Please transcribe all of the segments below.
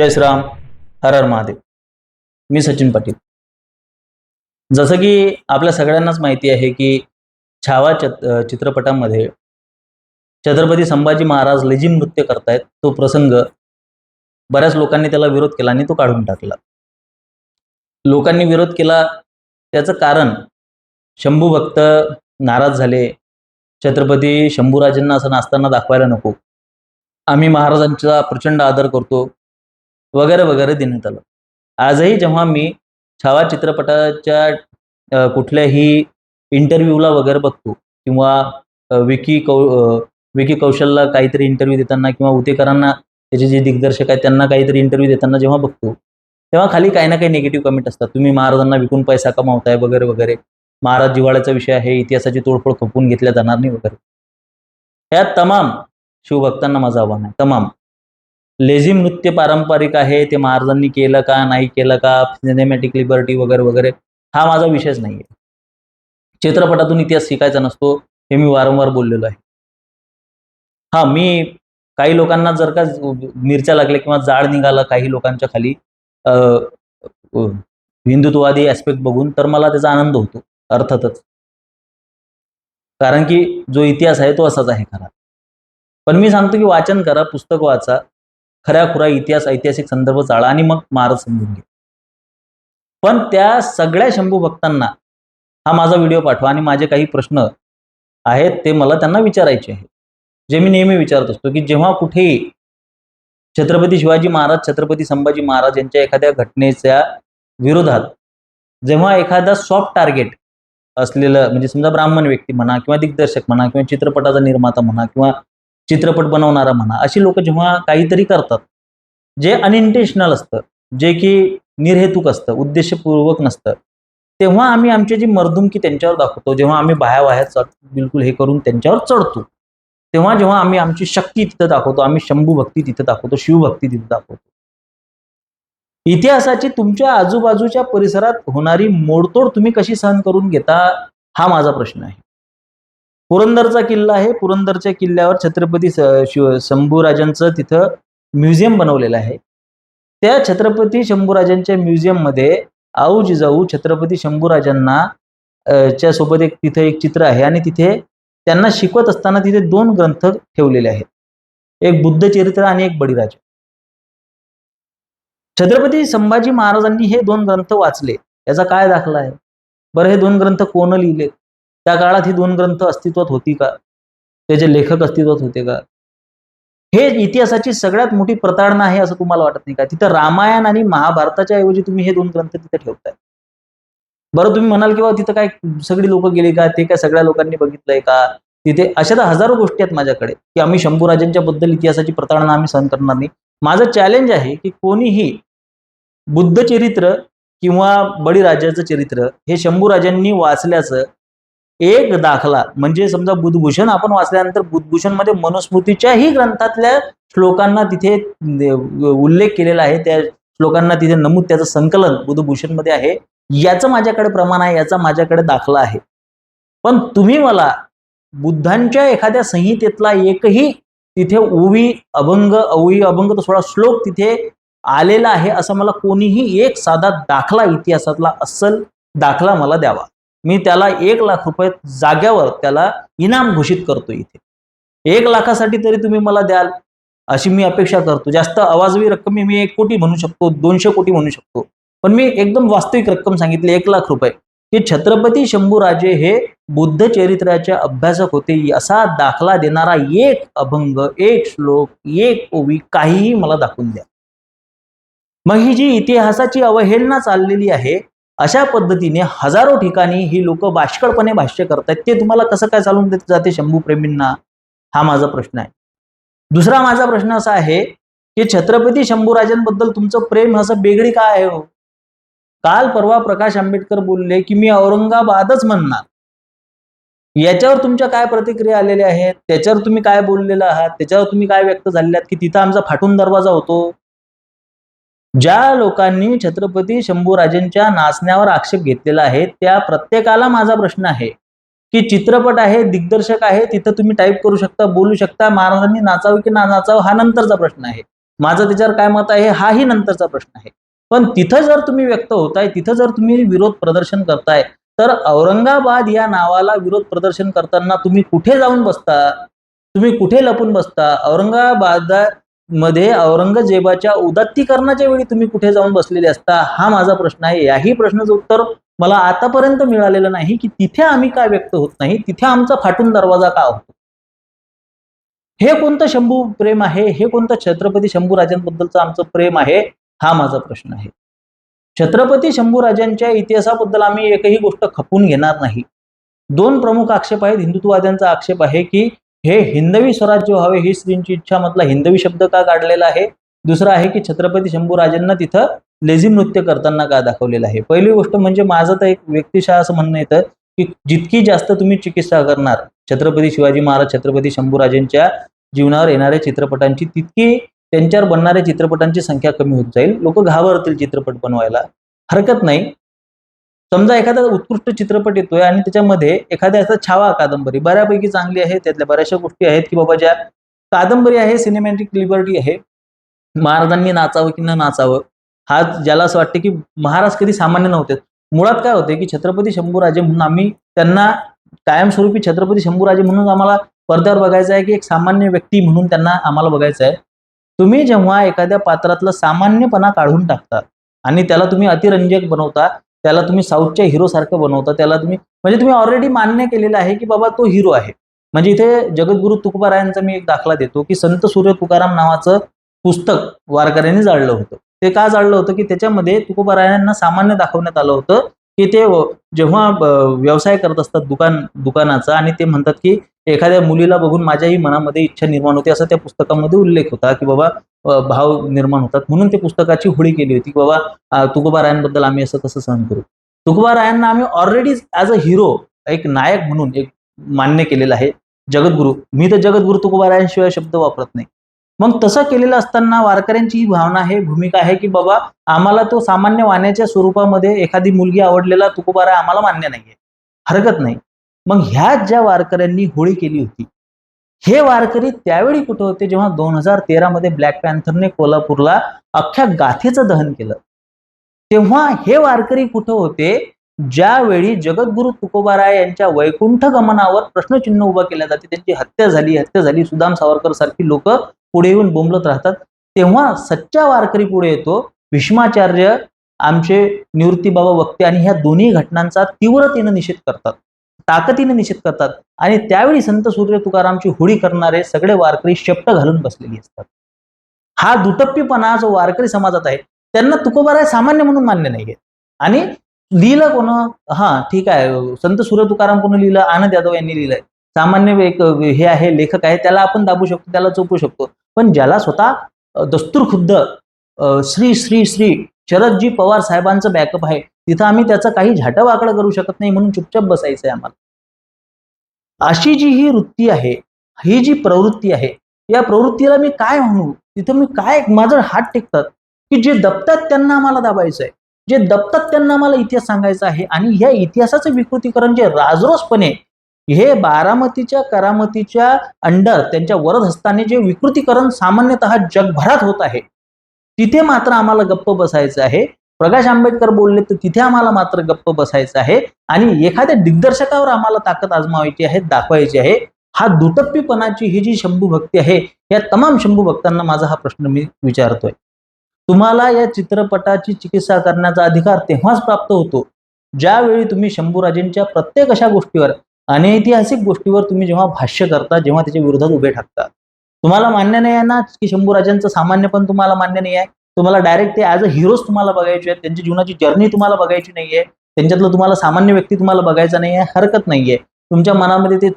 जय श्राम हर हर महादेव. मी सचिन पाटील. जसं की आपल्या सगळ्यांनाच माहिती आहे की छावा चित्रपटामध्ये छत्रपती संभाजी महाराज लेझिम नृत्य करतायत तो प्रसंग बऱ्याच लोकांनी त्याला विरोध केला आणि तो काढून टाकला. लोकांनी विरोध केला त्याचं कारण शंभू भक्त नाराज झाले. छत्रपती शंभूराजांना असं नाचताना दाखवायला नको. आम्ही महाराजांचा प्रचंड आदर करतो. वगैरे वगैरे देण्यात आलं. आजही जेव्हा मी छावा चित्रपटाच्या कुठल्याही इंटरव्ह्यूला वगैरे बघतो किंवा विकी कौ विकी कौशलला काहीतरी इंटरव्ह्यू देताना किंवा उतेकरांना त्याचे जे दिग्दर्शक आहेत त्यांना काहीतरी इंटरव्ह्यू देताना जेव्हा बघतो तेव्हा खाली काही ना काही निगेटिव्ह कमेंट असतात. तुम्ही महाराजांना विकून पैसा कमावताय वगैरे वगैरे. महाराज जिवाळ्याचा विषय आहे इतिहासाची तोडफोड खपून घेतल्या जाणार नाही वगैरे. ह्या तमाम शिवभक्तांना माझं आव्हान आहे. तमाम. लेझिम नृत्य पारंपरिक आहे ते महाराजांनी केलं का नाही केलं का सिनेमॅटिक लिबर्टी वगैरे वगैरे हा माझा विषयच नाही आहे चित्रपटातून इतिहास शिकायचा नसतो हे मी वारंवार बोललेलो आहे. हा मी काही लोकांना जर का मिरच्या लागल्या किंवा जाळ निघाला काही लोकांच्या खाली हिंदुत्ववादी ॲस्पेक्ट बघून तर मला त्याचा आनंद होतो अर्थातच. कारण की जो इतिहास आहे तो असाच आहे खरा. पण मी सांगतो की वाचन करा पुस्तक वाचा खऱ्या खुरा इतिहास ऐतिहासिक संदर्भ चाळा आणि मग महाराज समजून घे. पण त्या सगळ्या शंभू भक्तांना हा माझा व्हिडिओ पाठवा आणि माझे काही प्रश्न आहेत ते मला त्यांना विचारायचे आहे जे मी नेहमी विचारत असतो की जेव्हा कुठेही छत्रपती शिवाजी महाराज छत्रपती संभाजी महाराज यांच्या एखाद्या घटनेच्या विरोधात जेव्हा एखादा सॉफ्ट टार्गेट असलेलं म्हणजे समजा ब्राह्मण व्यक्ती म्हणा किंवा दिग्दर्शक म्हणा किंवा चित्रपटाचा निर्माता म्हणा किंवा चित्रपट बनवणारा म्हणा अशी लोक जेव्हा काहीतरी करतात जे अनइंटेन्शनल असतं जे की निर्हेतुक असतं उद्देशपूर्वक नसतं तेव्हा आम्ही आमची जी मर्दुमकी त्यांच्यावर दाखवतो जेव्हा आम्ही बाह्या वाह्या बिलकुल हे करून त्यांच्यावर चढतो तेव्हा जेव्हा आम्ही आमची शक्ती तिथं दाखवतो आम्ही शंभू भक्ती तिथं दाखवतो शिवभक्ती तिथं दाखवतो. इतिहासाची तुमच्या आजूबाजूच्या परिसरात होणारी मोडतोड तुम्ही कशी सहन करून घेता हा माझा प्रश्न आहे. पुरंदरचा किल्ला आहे. पुरंदरच्या किल्ल्यावर छत्रपती शिव शंभूराजांचं तिथं म्युझियम बनवलेलं आहे. त्या छत्रपती शंभूराजांच्या म्युझियममध्ये आऊ जिजाऊ छत्रपती शंभूराजांना च्या सोबत एक तिथे एक चित्र आहे आणि तिथे त्यांना शिकवत असताना तिथे दोन ग्रंथ ठेवलेले आहेत. एक बुद्ध चरित्र आणि एक बळीराजा. छत्रपती संभाजी महाराजांनी हे दोन ग्रंथ वाचले. याचा काय दाखला आहे? बरं हे दोन ग्रंथ कोण लिहिले? त्या काळात ही दोन ग्रंथ अस्तित्वात होती का? त्याचे लेखक अस्तित्वात होते का? हे इतिहासाची सगळ्यात मोठी प्रताडणा आहे असं तुम्हाला वाटत नाही का? तिथं रामायण आणि महाभारताच्या ऐवजी तुम्ही हे दोन ग्रंथ तिथे ठेवताय. बरं तुम्ही म्हणाल किंवा तिथं काय सगळी लोक गेली का? ते काय सगळ्या लोकांनी बघितलंय का? तिथे अशा तर हजारो गोष्टी आहेत माझ्याकडे की आम्ही शंभूराजांच्या बद्दल इतिहासाची प्रताडणा आम्ही सहन करणार नाही. माझं चॅलेंज आहे की कोणीही बुद्ध चरित्र किंवा बळीराजाचं चरित्र हे शंभूराजांनी वाचल्याचं एक दाखला. म्हणजे समजा बुधभूषण आपण वाचल्यानंतर बुधभूषणमध्ये मनुस्मृतीच्याही ग्रंथातल्या श्लोकांना तिथे उल्लेख केलेला आहे. त्या श्लोकांना तिथे नमूद त्याचं संकलन बुधभूषणमध्ये आहे. याचं माझ्याकडे प्रमाण आहे याचा माझ्याकडे दाखला आहे. पण तुम्ही मला बुद्धांच्या एखाद्या संहितेतला एकही तिथे ओवी अभंग ओवी अभंग तो सोळा श्लोक तिथे आलेला आहे असं मला कोणीही एक साधा दाखला इतिहासातला अस्सल दाखला मला द्यावा. मी त्याला एक लाख रुपये जाग्यावर त्याला इनाम घोषित करतो इथे. एक लाखासाठी तरी तुम्ही मला द्याल अशी मी अपेक्षा करतो. जास्त आवाजवी रक्कम मी एक कोटी म्हणू शकतो दोनशे कोटी म्हणू शकतो. पण मी एकदम वास्तविक रक्कम सांगितली एक लाख रुपये. की छत्रपती शंभूराजे हे बुद्ध चरित्राचे अभ्यासक होते असा दाखला देणारा एक अभंग एक श्लोक एक ओवी काहीही मला दाखवून द्या. मग ही जी इतिहासाची अवहेलना चाललेली आहे अशा पद्धतीने हजारो ठिकाणी ही लोक बाष्कळपणे भाष्य करतायत. ते तुम्हाला कसं काय चालून देत जाते शंभू प्रेमींना? हा माझा प्रश्न आहे. दुसरा माझा प्रश्न असा आहे की छत्रपती शंभूराजांबद्दल तुमचं प्रेम असं बेगडी काय आहे हो? काल परवा प्रकाश आंबेडकर बोलले की मी औरंगाबादच म्हणणार. याच्यावर तुमच्या काय प्रतिक्रिया आलेल्या आहेत? त्याच्यावर तुम्ही काय बोललेला आहात? त्याच्यावर तुम्ही काय व्यक्त झालेले आहात? की तिथं आमचा फाटून दरवाजा होतो? ज्या लोकांनी छत्रपती शंभूराजेंच्या नाचण्यावर आक्षेप घेतलेला आहे त्या प्रत्येकाला माझा प्रश्न आहे. की चित्रपट आहे दिग्दर्शक आहे तिथं तुम्ही टाईप करू शकता बोलू शकता महाराजांनी नाचावं की ना नाचावं हा नंतरचा प्रश्न आहे. माझं त्याच्यावर काय मत आहे हाही नंतरचा प्रश्न आहे. पण तिथं जर तुम्ही व्यक्त होताय तिथं जर तुम्ही विरोध प्रदर्शन करताय तर औरंगाबाद या नावाला विरोध प्रदर्शन करताना तुम्ही कुठे जाऊन बसता? तुम्ही कुठे लपून बसता? औरंगाबाद मध्ये औरंगजेबाच्या उदात्तीकरणाच्या वेळी तुम्ही कुठे जाऊन बसलेले असता? हा माझा प्रश्न आहे. याही प्रश्नाचं उत्तर मला आतापर्यंत मिळालेलं नाही की तिथे आम्ही काय व्यक्त होत नाही. तिथे आमचा फाटून दरवाजा का होतो? हे कोणतं शंभू प्रेम आहे? हे कोणतं छत्रपती शंभूराजांबद्दलचं आमचं प्रेम आहे? हा माझा प्रश्न आहे. छत्रपती शंभूराजांच्या इतिहासाबद्दल आम्ही एकही गोष्ट खपून घेणार नाही. दोन प्रमुख आक्षेप आहेत. हिंदुत्ववाद्यांचा आक्षेप आहे की हे हिंदवी स्वराज्य व्हावे ही श्रींची इच्छा. म्हटलं हिंदवी शब्द का काढलेला आहे? दुसरा आहे की छत्रपती शंभूराजांना तिथं लेझी नृत्य करताना का दाखवलेलं आहे? पहिली गोष्ट म्हणजे माझं तर एक व्यक्तिशः असं म्हणणं येतं की जितकी जास्त तुम्ही चिकित्सा करणार छत्रपती शिवाजी महाराज छत्रपती शंभूराजांच्या जीवनावर येणाऱ्या चित्रपटांची तितकी त्यांच्यावर बनणाऱ्या चित्रपटांची संख्या कमी होत जाईल. लोक घाबरतील चित्रपट बनवायला. हरकत नाही. समजा एखादा उत्कृष्ट चित्रपट येतोय आणि त्याच्यामध्ये एखाद्या असा छावा कादंबरी बऱ्यापैकी चांगली आहे त्यातल्या बऱ्याचशा गोष्टी आहेत की बाबा ज्या कादंबरी आहे सिनेमॅटिक लिबर्टी आहे. महाराजांनी नाचावं की न नाचावं हा ज्याला असं वाटतं की महाराज कधी सामान्य नव्हते. मुळात काय होते की छत्रपती शंभूराजे म्हणून आम्ही त्यांना कायमस्वरूपी छत्रपती शंभूराजे म्हणून आम्हाला पडद्यावर बघायचं आहे की एक सामान्य व्यक्ती म्हणून त्यांना आम्हाला बघायचं आहे. तुम्ही जेव्हा एखाद्या पात्रातलं सामान्यपणा काढून टाकता आणि त्याला तुम्ही अतिरंजक बनवता त्याला तुम्ही साऊथच्या हिरो सारखं बनवता त्याला तुम्ही म्हणजे तुम्ही ऑलरेडी मान्य केलेलं आहे की बाबा तो हिरो आहे. म्हणजे इथे जगद्गुरु तुकोबारायांचा मी एक दाखला देतो की संत सूर्य तुकाराम नावाचं पुस्तक वारकऱ्यांनी जाळलं होतं. ते का जाळलं होतं की त्याच्यामध्ये तुकोबारायांना सामान्य दाखवण्यात आलं होतं की ते जेव्हा व्यवसाय करत असतात दुकान दुकानाचा आणि ते म्हणतात की एखाद्या मुलीला बघून माझ्याही मनामध्ये इच्छा निर्माण होते असा त्या पुस्तकामध्ये उल्लेख होता की बाबा भाव निर्माण होतात. म्हणून ते पुस्तकाची होळी केली होती की बाबा तुकोबारायांबद्दल आम्ही असं कसं सहन करू. तुकोबारायांना आम्ही ऑलरेडी ॲज अ हिरो एक नायक म्हणून एक मान्य केलेलं आहे. जगद्गुरू. मी तर जगद्गुरू तुकोबारायांशिवाय शब्द वापरत नाही. मग तसं केलेलं असताना वारकऱ्यांची ही भावना आहे भूमिका आहे की बाबा आम्हाला तो सामान्य वाण्याच्या स्वरूपामध्ये एखादी मुलगी आवडलेला तुकोबारा आम्हाला मान्य नाहीये. हरकत नाही. मग ह्याच ज्या वारकऱ्यांनी होळी केली होती हे वारकरी त्यावेळी कुठं होते? जेव्हा दोन हजार तेरामध्ये ब्लॅक पॅन्थरने कोल्हापूरला अख्ख्या गाथेचं दहन केलं. तेव्हा हे वारकरी कुठं होते? ज्यावेळी जगद्गुरु तुकोबाराय यांच्या वैकुंठ गमनावर प्रश्नचिन्ह उभं केल्या जाते त्यांची हत्या झाली हत्या झाली सुदाम सावरकर सारखी लोक पुढे येऊन बोंबलत राहतात. तेव्हा सच्चा वारकरी पुढे येतो भीष्माचार्य आमचे निवृत्ती बाबा वक्ते आणि ह्या दोन्ही घटनांचा तीव्रतेनं निषेध करतात. ताकदीने निषेध करतात. आणि त्यावेळी संत सूर्य तुकारामची होळी करणारे सगळे वारकरी शेपट घालून बसलेली असतात. हा दुटप्पीपणा जो वारकरी समाजात आहे त्यांना तुकोबाराय सामान्य म्हणून मान्य नाहीये. आणि लिहिलं कोण? हा ठीक आहे. संत सूर्य तुकाराम कोण लिहिलं? आनंद यादव यांनी लिहिलंय. सामान्य एक हे आहे लेखक आहे. त्याला आपण दाबू शकतो त्याला चोपू शकतो. पण ज्याला स्वतः दस्तूर खुद्द श्री श्री श्री शरदजी पवार साहेबांचं बॅकअप आहे. तिथं आम्ही त्याचं काही झाटवाकडं करू शकत नाही म्हणून चुपचाप बसायचं आहे आम्हाला. अशी जी ही वृत्ती आहे ही जी प्रवृत्ती आहे या प्रवृत्तीला मी काय म्हणू? तिथं मी काय माझं हात टेकतात? की जे दबतात त्यांना आम्हाला दाबायचं आहे जे दबतात त्यांना आम्हाला इतिहास सांगायचा आहे आणि या इतिहासाचं विकृतीकरण जे राजरोसपणे हे बारामतीच्या करामतीच्या अंडर त्यांच्या वरद हस्ताने जे विकृतीकरण सामान्यतः जगभरात होत आहे तिथे मात्र आम्हाला गप्प बसायचं आहे. प्रकाश आंबेडकर बोलले तर तिथे आम्हाला मात्र गप्प बसायचं आहे. आणि एखाद्या दिग्दर्शकावर आम्हाला ताकद आजमावायची आहे दाखवायची आहे. हा दुटप्पीपणाची ही जी शंभू भक्ती आहे या तमाम शंभू भक्तांना माझा हा प्रश्न मी विचारतोय. तुम्हाला या चित्रपटाची चिकित्सा करण्याचा अधिकार तेव्हाच प्राप्त होतो ज्यावेळी तुम्ही शंभूराजेंच्या प्रत्येक अशा गोष्टीवर अनैतिहासिक गोष्टीवर तुम्ही जेव्हा भाष्य करता जेव्हा त्याच्या विरोधात उभे टाकता तुम्हाला मान्य नाही आहे ना की शंभूराजांचं सामान्य पण तुम्हाला मान्य नाही आहे? तुम्हाला डायरेक्ट ते ॲज अ हिरोज तुम्हाला बघायचे आहेत. त्यांची जीवनाची जर्नी तुम्हाला बघायची नाहीये त्यांच्यातलं तुम्हाला सामान्य व्यक्ती तुम्हाला बघायचा नाही आहे. हरकत नाहीये तुमच्या मनामध्ये ते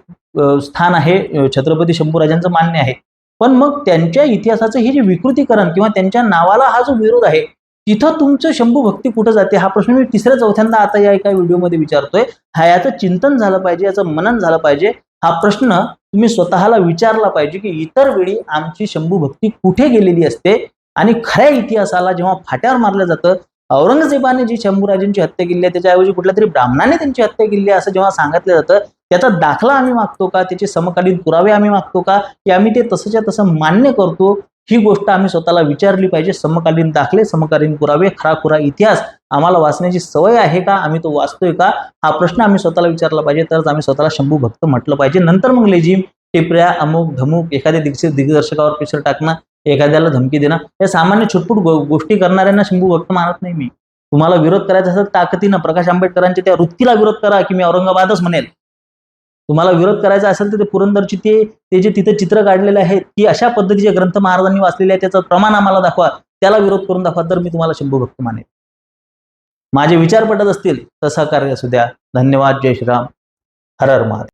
स्थान आहे. छत्रपती शंभूराजांचं मान्य आहे. पण मग त्यांच्या इतिहासाचं हे जे विकृतीकरण किंवा त्यांच्या नावाला हा जो विरोध आहे तिथं तुमचं शंभू भक्ती कुठं जाते? हा प्रश्न मी तिसऱ्या चौथ्यांदा आता या एका व्हिडिओमध्ये विचारतोय. हा याचं चिंतन झालं पाहिजे याचं मनन झालं पाहिजे. हा प्रश्न तुम्ही स्वतःला विचारला पाहिजे की इतर वेळी आमची शंभू भक्ती कुठे गेलेली असते? आणि खऱ्या इतिहासाला जेव्हा फाट्यावर मारलं जातं औरंगजेबाने जी शंभूराजेंची हत्या केली आहे त्याच्याऐवजी कुठल्या तरी ब्राह्मणाने त्यांची हत्या केली आहे असं जेव्हा सांगितलं जातं त्याचा दाखला आम्ही मागतो का? त्याचे समकालीन पुरावे आम्ही मागतो का? की आम्ही ते तसंच्या तसं मान्य करतो. ही गोष्ट आम्ही स्वतःला विचारली पाहिजे. समकालीन दाखले समकालीन पुरावे खराखुरा इतिहास आम्हाला वाचण्याची सवय आहे का? आम्ही तो वाचतोय का? हा प्रश्न आम्ही स्वतःला विचारला पाहिजे. तरच आम्ही स्वतःला शंभू भक्त म्हटलं पाहिजे. नंतर मग लेझिम टिपऱ्या अमुक धमुक एखाद्या दिग्स दिग्दर्शकावर पिक्चर टाकणं एखाद्याला धमकी देणं या सामान्य छुटपूट गोष्टी करणाऱ्यांना शंभू भक्त मानत नाही मी. तुम्हाला विरोध करायचा असेल ताकदीनं प्रकाश आंबेडकरांच्या त्या वृत्तीला विरोध करा की मी औरंगाबादच म्हणेल. तुम्हाला विरोध करायचा असेल तर ते पुरंदरची ते ते जे तिथे चित्र काढलेले आहेत की अशा पद्धतीचे ग्रंथ महाराजांनी वाचलेले आहेत त्याचं प्रमाण आम्हाला दाखवा. त्याला विरोध करून दाखवा तर मी तुम्हाला शंभू भक्त मानेल माझे विचार पटत असतील तर सहकार्य असू द्या. धन्यवाद जय श्रीराम. हर हर महादेव.